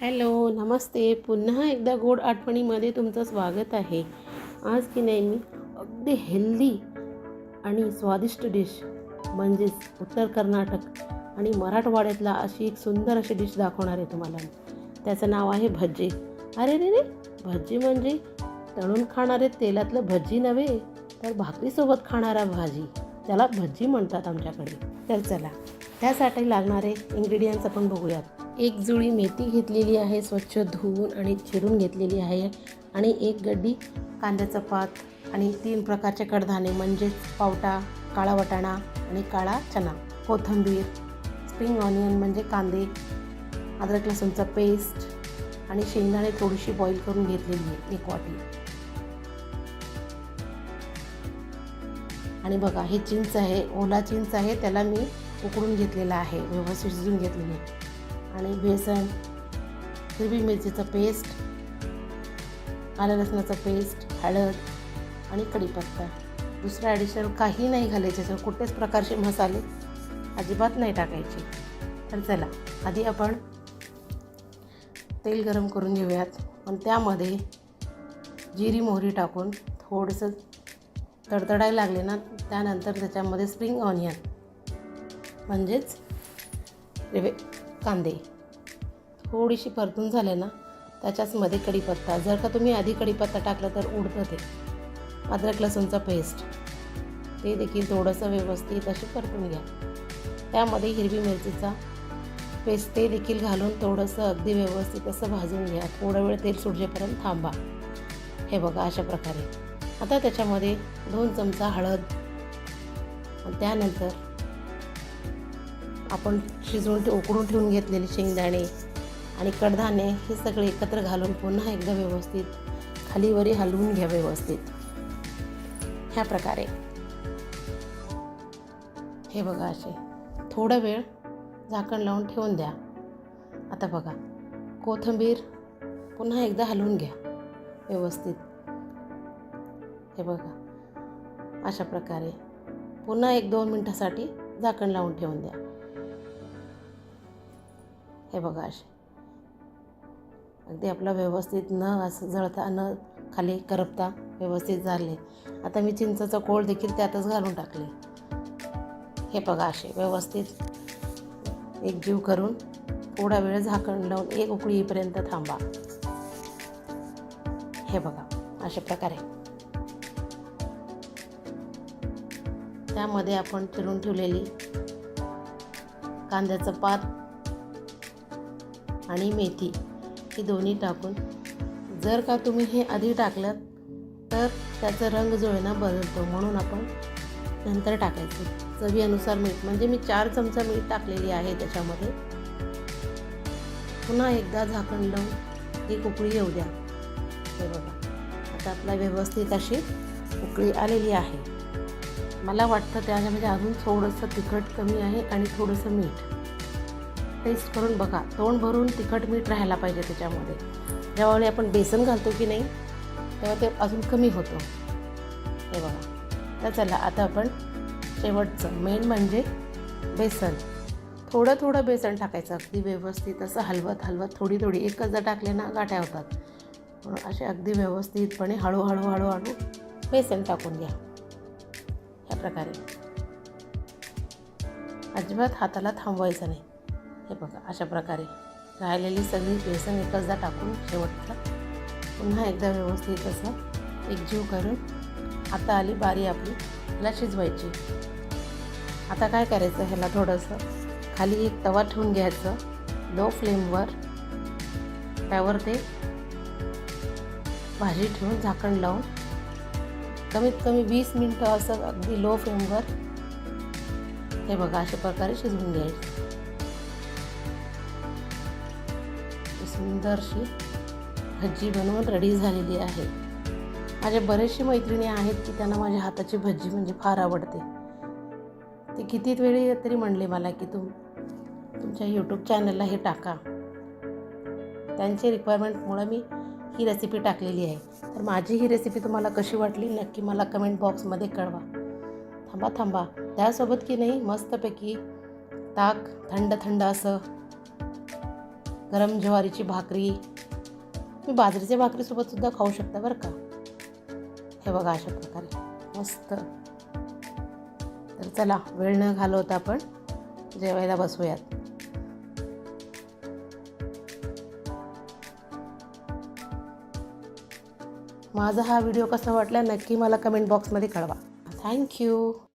Hello नमस्ते. पुन्हा एकदा गोड आठवणीमध्ये तुमचं स्वागत आहे. आज की नाही मी अगदी हेल्दी आणि स्वादिष्ट डिश म्हणजेच उत्तर कर्नाटक आणि मराठवाड्यातला अशी एक सुंदर अशी डिश दाखवणार आहे तुम्हाला त्याचं नाव आहे भज्जी. अरे रे रे भज्जी म्हणजे तळून खाणारे तेलातलं भज्जी नव्हे तर भाकरीसोबत खाणारा भाजी. त्याला भज्जी म्हणतात आमच्याकडे. तर चला त्यासाठी लागणारे इन्ग्रेडियंट्स आपण बघूयात. एक जुळी मेथी घेतलेली आहे स्वच्छ धुवून आणि चिरून घेतलेली आहे आणि एक गड्डी कांद्याचा पात आणि तीन प्रकारचे कडधान्ये म्हणजेच पावटा काळा वटाणा आणि काळा चना कोथिंबीर स्प्रिंग ऑनियन म्हणजे कांदे अद्रक लसूणचा पेस्ट आणि शेंगदाणे थोडीशी बॉईल करून घेतलेली आहे एक वाटी. आणि बघा हे चिंच आहे ओला चिंच आहे त्याला मी उकडून घेतलेला आहे व्यवस्थित शिजून घेतलेली आहे. आणि बेसन हिरवी मिरचीचं पेस्ट आलं लसणाचं पेस्ट हळद आणि कढीपत्ता. दुसरं ॲडिशनल काही नाही घालायचे सर कुठलेच प्रकारचे मसाले अजिबात नाही टाकायचे. तर चला आधी आपण तेल गरम करून घेऊयात. पण त्यामध्ये जिरी मोहरी टाकून थोडंसं तडतडायला लागले ना त्यानंतर त्याच्यामध्ये स्प्रिंग ऑनियन म्हणजेच रेवे कांदे. थोडीशी परतून झाले ना त्याच्याचमध्ये कढीपत्ता. जर का तुम्ही आधी कढीपत्ता टाकला तर उडतं. ते अद्रक लसूणचा पेस्ट ते देखील थोडंसं व्यवस्थित असे परतून घ्या. त्यामध्ये हिरवी मिरचीचा पेस्ट ते देखील घालून थोडंसं अगदी व्यवस्थित असं भाजून घ्या. थोडा वेळ तेल सुटजेपर्यंत थांबा. हे बघा अशा प्रकारे. आता त्याच्यामध्ये दोन चमचा हळद. त्यानंतर आपण शिजवून ते उकडून ठेवून घेतलेले शेंगदाणे आणि कडधान्ये हे सगळे एकत्र घालून पुन्हा एकदा व्यवस्थित खालीवरी हलवून घ्या व्यवस्थित. ह्या प्रकारे. हे बघा असे. थोडा वेळ झाकण लावून ठेवून द्या. आता बघा. कोथिंबीर पुन्हा एकदा हलवून घ्या. व्यवस्थित. हे बघा. अशा प्रकारे. पुन्हा एक दोन मिनटासाठी झाकण लावून ठेवून द्या. हे बघा असे. अगदी आपलं व्यवस्थित न असं जळता न खाली करपता व्यवस्थित झाले. आता मी चिंचाचा कोळ देखील त्यातच घालून टाकले. हे बघा असे व्यवस्थित एक जीव करून थोडा वेळ झाकण लावून एक उकळी येईपर्यंत थांबा. हे बघा अशा प्रकारे. त्यामध्ये आपण चिरून ठेवलेली कांद्याचं पात आणि मेथी ही दोन्ही टाकून. जर का तुम्ही हे आधी टाकलं तर त्याचा रंग जो आहे ना बदलतो म्हणून आपण नंतर टाकायचं. चवीनुसार मीठ म्हणजे मी चार चमचा मीठ टाकलेली आहे त्याच्यामध्ये. पुन्हा एकदा झाकण लावून ती उकळी येऊ द्या. हे बघा आता आपला व्यवस्थित अशी उकळी आलेली आहे. मला वाटतं त्याच्यामध्ये अजून थोडंसं तिखट कमी आहे आणि थोडंसं मीठ. टेस्ट करून बघा. तोंड भरून तिखट मीठ राहायला पाहिजे त्याच्यामध्ये. ज्यावेळी आपण बेसन घालतो की नाही तेव्हा ते अजून कमी होतो. हे बघा. तर चला आता आपण शेवटचं मेन म्हणजे बेसन. थोडं थोडं बेसन टाकायचं. अगदी व्यवस्थित असं हलवत हलवत थोडी थोडी एकच जर टाकले ना गाठ्या होतात. म्हणून असे अगदी व्यवस्थितपणे हळूहळू हळूहळू बेसन टाकून घ्या. ह्या प्रकारे. अजिबात हाताला थांबवायचं नाही. हे बघा अशा प्रकारे राहिलेली सगळी बेसन एकचदा टाकून शेवटचं पुन्हा एकदा व्यवस्थित असं एकजीव करून आता आली बारी आपली ह्याला शिजवायची. आता काय करायचं ह्याला थोडंसं खाली एक तवा ठेवून घ्यायचं. लो फ्लेमवर त्यावर ते भाजी ठेवून झाकण लावून कमीत कमी वीस मिनटं असं अगदी लो फ्लेमवर हे बघा अशा प्रकारे शिजवून घ्यायचं. सुंदरशी भजी बनवून रेडी झालेली आहे. माझ्या बरेचसे मैत्रिणी आहेत की त्यांना माझ्या हाताची भजी म्हणजे फार आवडते. ते किती वेळी तरी म्हणले मला की तुम तुमच्या यूट्यूब चॅनलला हे टाका. त्यांचे रिक्वायरमेंटमुळं मी ही रेसिपी टाकलेली आहे. तर माझी ही रेसिपी तुम्हाला कशी वाटली नक्की मला कमेंट बॉक्समध्ये कळवा. थांबा थांबा. त्यासोबत की नाही मस्तपैकी ताक थंड थंड असं गरम ज्वारीची भाकरी. तुम्ही बाजरीच्या भाकरीसोबत सुद्धा खाऊ शकता बरं का? हे बघा अशा प्रकारे. मस्त. तर चला वेळ न घालवता आपण जेवायला बसूयात. माझा हा व्हिडिओ कसा वाटला नक्की मला कमेंट बॉक्समध्ये कळवा. थँक्यू